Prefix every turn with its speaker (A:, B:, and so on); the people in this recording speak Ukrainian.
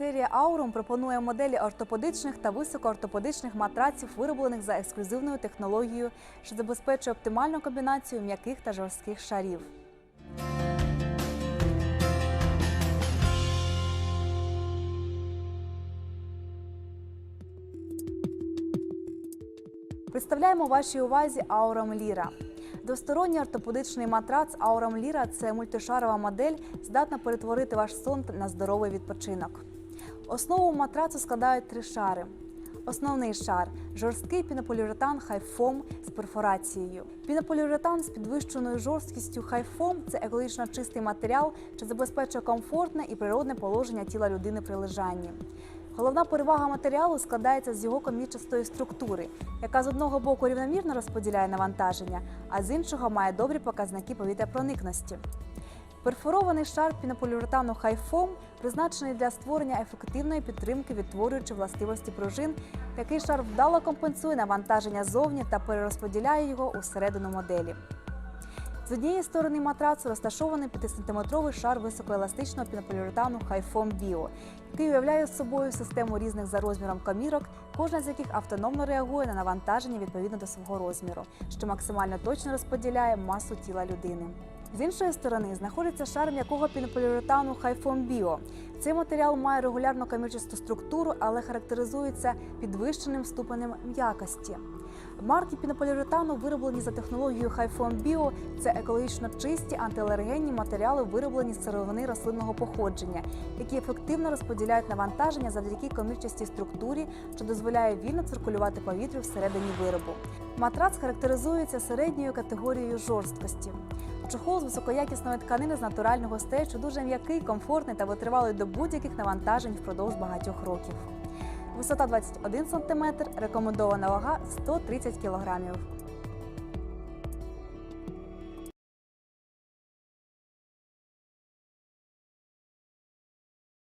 A: серія Aurum пропонує моделі ортопедичних та високоортопедичних матраців, вироблених за ексклюзивною технологією, що забезпечує оптимальну комбінацію м'яких та жорстких шарів. Представляємо вашій увазі Aurum Lira. Двосторонній ортопедичний матрац Aurum Lira – це мультишарова модель, здатна перетворити ваш сон на здоровий відпочинок. Основу матрацу складають три шари. Основний шар жорсткий пінополіуретан хайфом з перфорацією. Пінополіуретан з підвищеною жорсткістю хайфом це екологічно чистий матеріал, що забезпечує комфортне і природне положення тіла людини при лежанні. Головна перевага матеріалу складається з його комірчастої структури, яка з одного боку рівномірно розподіляє навантаження, а з іншого має добрі показники повітряпроникності. Перфорований шар пінополіуретану хайфом призначений для створення ефективної підтримки, відтворюючи властивості пружин. Такий шар вдало компенсує навантаження зовні та перерозподіляє його усередину моделі. З однієї сторони матрацу розташований 5-сантиметровий шар високоеластичного пінополіуретану Хайфом Bio, який уявляє собою систему різних за розміром камірок, кожна з яких автономно реагує на навантаження відповідно до свого розміру, що максимально точно розподіляє масу тіла людини. З іншої сторони знаходиться шар м'якого пінополіуретану Хайфом Біо. Цей матеріал має регулярну камірчасту структуру, але характеризується підвищеним ступенем м'якості. Марки пінополіуретану вироблені за технологією Хайфон Біо. Це екологічно чисті антиалергенні матеріали, вироблені з сировини рослинного походження, які ефективно розподіляють навантаження завдяки комірчастій структурі, що дозволяє вільно циркулювати повітрю всередині виробу. Матрац характеризується середньою категорією жорсткості. Чохол з високоякісної тканини з натурального стечу дуже м'який, комфортний та витривалий до будь-яких навантажень впродовж багатьох років. Висота 21 см, рекомендована вага 130 кг.